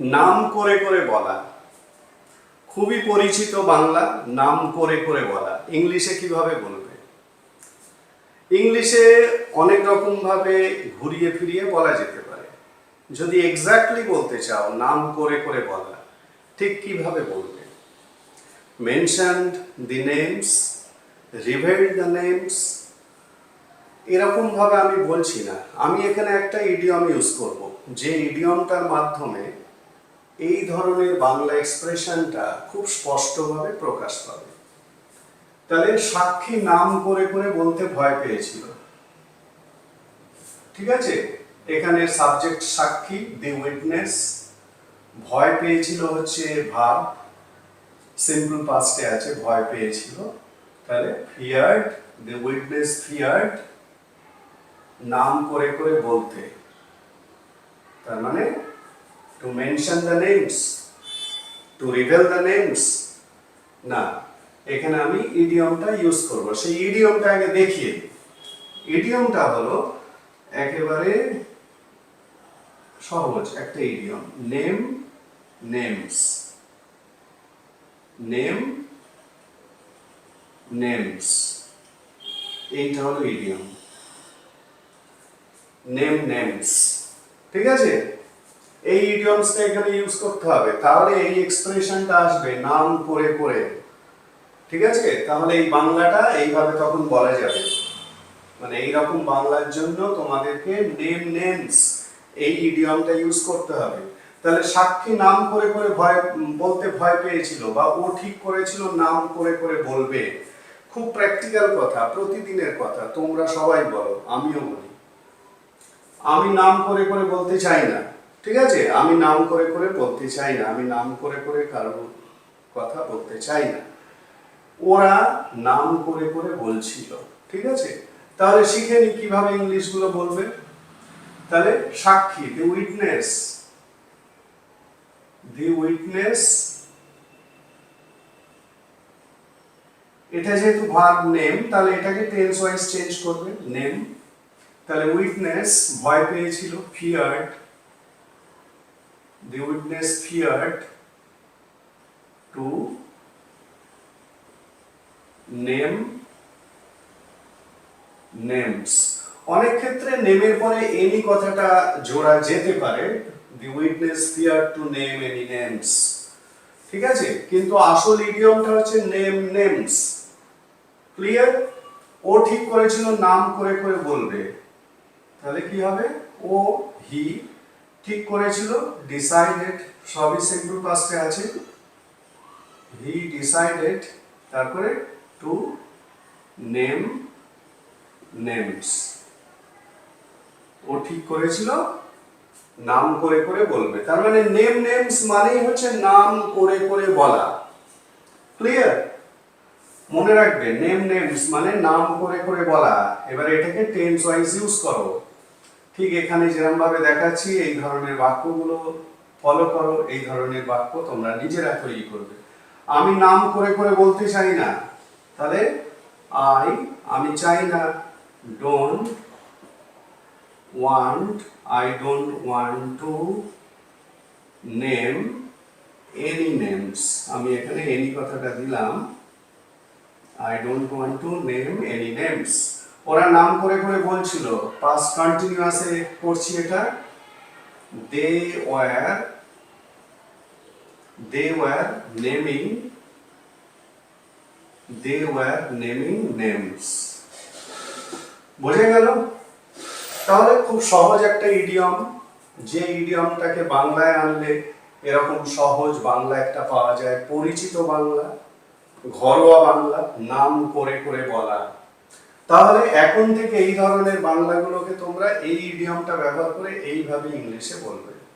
নাম করে করে বলা। খুবই পরিচিত বাংলা, নাম করে করে বলা। ইংলিশে কীভাবে বলবে? ইংলিশে অনেক রকম ভাবে ঘুরিয়ে ফিরিয়ে বলা যেতে পারে। যদি এক্স্যাক্টলি বলতে চাও, নাম করে করে বলা, ঠিক কীভাবে বলবে? Mentioned the names revealed the names এরকম ভাবে আমি বলছি না। আমি এখানে একটা ইডিয়ম ইউজ করব। যে ইডিয়মটার মাধ্যমে এই ধরনের বাংলা এক্সপ্রেশনটা খুব স্পষ্টভাবে প্রকাশ পাবে। তাহলে সাক্ষী নাম করে করে বলতে ভয় পেয়েছিল। ঠিক আছে? এখানে সাবজেক্ট সাক্ষী দি উইটনেস ভয় পেয়েছিল হচ্ছে ভাব সিম্পল পাস্টে আছে, ভয় পেয়েছিল। তাহলে ফিয়ার্ড দি উইটনেস ফিয়ার্ড নাম করে করে বলতে। তার মানে to mention the names to reveal the names না, এখানে আমি ইডিয়মটা ইউজ করব। সেই ইডিয়মটা আগে দেখিয়ে ইডিয়মটা হলো একেবারে সহজ একটা idiom name names name names এইটা হলো ইডিয়ম নেম নেমস ঠিক আছে? এই ইডিয়মসটা এখানে ইউজ করতে হবে। তাহলে এই এক্সপ্রেশনটা আসবে, নাম করে করে। ঠিক আছে? তাহলে এই বাংলাটা এইভাবে তখন বলা যাবে। মানে এইরকম বাংলার জন্য তোমাদেরকে নেম নেমস এই ইডিয়মটা ইউজ করতে হবে। তাহলে সাক্ষী নাম করে করে ভয়, বলতে ভয় পেয়েছিল বা ও ঠিক করেছিল, নাম করে করে বলবে। খুব প্র্যাকটিক্যাল কথা, প্রতিদিনের কথা, তোমরা সবাই বলো, আমিও বলি। আমি নাম করে করে বলতে চাই না। ঠিক আছে? আমি নাম করে করে বলতে চাই না, আমি নাম করে করে কারোর কথা বলতে চাই না। ওরা নাম করে করে বলছিল, ঠিক আছে? তাহলে শিখে নি কীভাবে ইংলিশগুলো বলবে। তাহলে সাক্ষী দি উইটনেস দি উইটনেস এটা যেহেতু ভাগ নেম তাহলে এটাকে টেন্স ওয়াইজ চেঞ্জ করবে নেম তাহলে উইটনেস ভয় পেয়েছিল feared the witness feared to name names অনেক ক্ষেত্রে নেমের পরে এনি কথাটা জোড়া যেতে পারে। The witness fear to name any names ঠিক আছে? কিন্তু আসল ইডিয়মটা হচ্ছে নেম নেমস ক্লিয়ার ও ঠিক করেছিল, নাম করে করে বলবে। তাহলে কি হবে? ও হি ঠিক করেছিল ডিসাইডেড সবই সিম্পল পাস্টে আছে। হি ডিসাইডেড তারপরে টু নেম নেমস ও ঠিক করেছিল, নাম করে করে বলবে। তার মানে নেম নেমস মানেই হচ্ছে নাম করে করে বলা। ক্লিয়ার মনে রাখবে নেম নেমস মানে নাম করে করে বলা। এবার এটাকে টেন্স ওয়াইজ ইউজ করো। ঠিক এখানে যেরকম ভাবে দেখাচ্ছি, এই ধরনের বাক্যগুলো ফলো করো, এই ধরনের বাক্য তোমরা নিজেরা তৈরি করবে। আমি নাম করে করে বলতে চাই না। তাহলে আই আমি চাই না don't want I don't want to name any names আমি এখানে এনি কথাটা দিলাম। I don't want to name any names ওরা নাম করে করে বলছিল পাস্ট কন্টিনিউয়াসে করছি এটা। They were they were naming they were naming names বোঝা গেল? তাহলে খুব সহজ একটা ইডিয়ম যে ইডিয়মটাকে বাংলায় আনলে এরকম সহজ বাংলা একটা পাওয়া যায়, পরিচিত বাংলা, ঘরোয়া বাংলা, নাম করে করে বলা। তাহলে এখন থেকে এই ধরনের বাংলাগুলোকে তোমরা এই ইডিয়মটা ব্যবহার করে এইভাবে ইংলিশে বলবে।